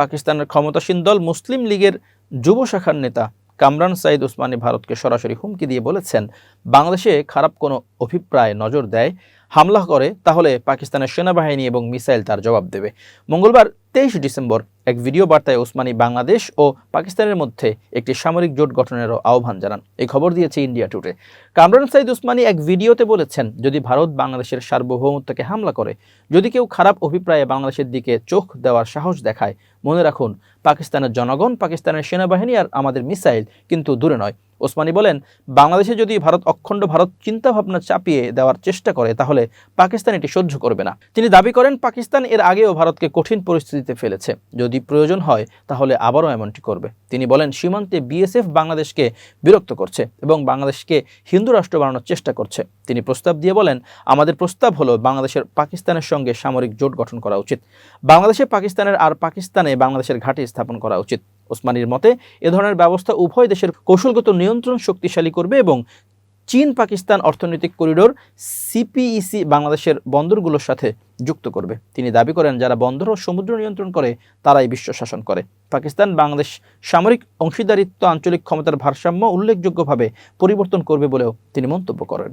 পাকিস্তানের ক্ষমতাসীন দল মুসলিম লীগের যুব শাখার নেতা কামরান সাইদ ওসমানী ভারতকে সরাসরি হুমকি দিয়ে বলেছেন, বাংলাদেশে খারাপ কোনো অভিপ্রায় নজর দেয়, হামলা করে, তাহলে পাকিস্তানের সেনাবাহিনী এবং মিসাইল তার জবাব দেবে। মঙ্গলবার তেইশ ডিসেম্বর এক ভিডিও বার্তায় ওসমানী বাংলাদেশ ও পাকিস্তানের মধ্যে একটি সামরিক জোট গঠনেরও আহ্বান জানান। এই খবর দিয়েছে ইন্ডিয়া টুডে। কামরান সাইদ উসমানী এক ভিডিওতে বলেছেন, যদি ভারত বাংলাদেশের সার্বভৌমত্বকে হামলা করে, যদি কেউ খারাপ অভিপ্রায়ে বাংলাদেশের দিকে চোখ দেওয়ার সাহস দেখায়, মনে রাখুন, পাকিস্তানের জনগণ, পাকিস্তানের সেনাবাহিনী আর আমাদের মিসাইল কিন্তু দূরে নয়। ওসমানী বলেন, বাংলাদেশে যদি ভারত অখণ্ড ভারত চিন্তাভাবনা চাপিয়ে দেওয়ার চেষ্টা করে, তাহলে পাকিস্তান এটি সহ্য করবে না। তিনি দাবি করেন, পাকিস্তান এর আগেও ভারতকে কঠিন পরিস্থিতিতে ফেলেছে। যদি প্রয়োজন হয়, তাহলে আবারও এমনটি করবে। তিনি বলেন, সীমান্তে বিএসএফ বাংলাদেশকে বিরক্ত করছে এবং বাংলাদেশকে হিন্দু রাষ্ট্র বানানোর চেষ্টা করছে। তিনি প্রস্তাব দিয়ে বলেন, আমাদের প্রস্তাব হলো বাংলাদেশের পাকিস্তানের সঙ্গে সামরিক জোট গঠন করা উচিত। বাংলাদেশে পাকিস্তানের আর পাকিস্তানে বাংলাদেশের ঘাঁটি স্থাপন করা উচিত। ওসমানীর মতে, এ ধরনের ব্যবস্থা উভয় দেশের কৌশলগত নিয়ন্ত্রণ শক্তিশালী করবে এবং চীন পাকিস্তান অর্থনৈতিক করিডোর সিপিইসি বাংলাদেশের বন্দরগুলোর সাথে যুক্ত করবে। তিনি দাবি করেন, যারা বন্দর ও সমুদ্র নিয়ন্ত্রণ করে, তারাই বিশ্ব শাসন করে। পাকিস্তান বাংলাদেশ সামরিক অংশীদারিত্ব, আঞ্চলিক ক্ষমতার ভারসাম্য উল্লেখযোগ্যভাবে পরিবর্তন করবে বলেও তিনি মন্তব্য করেন।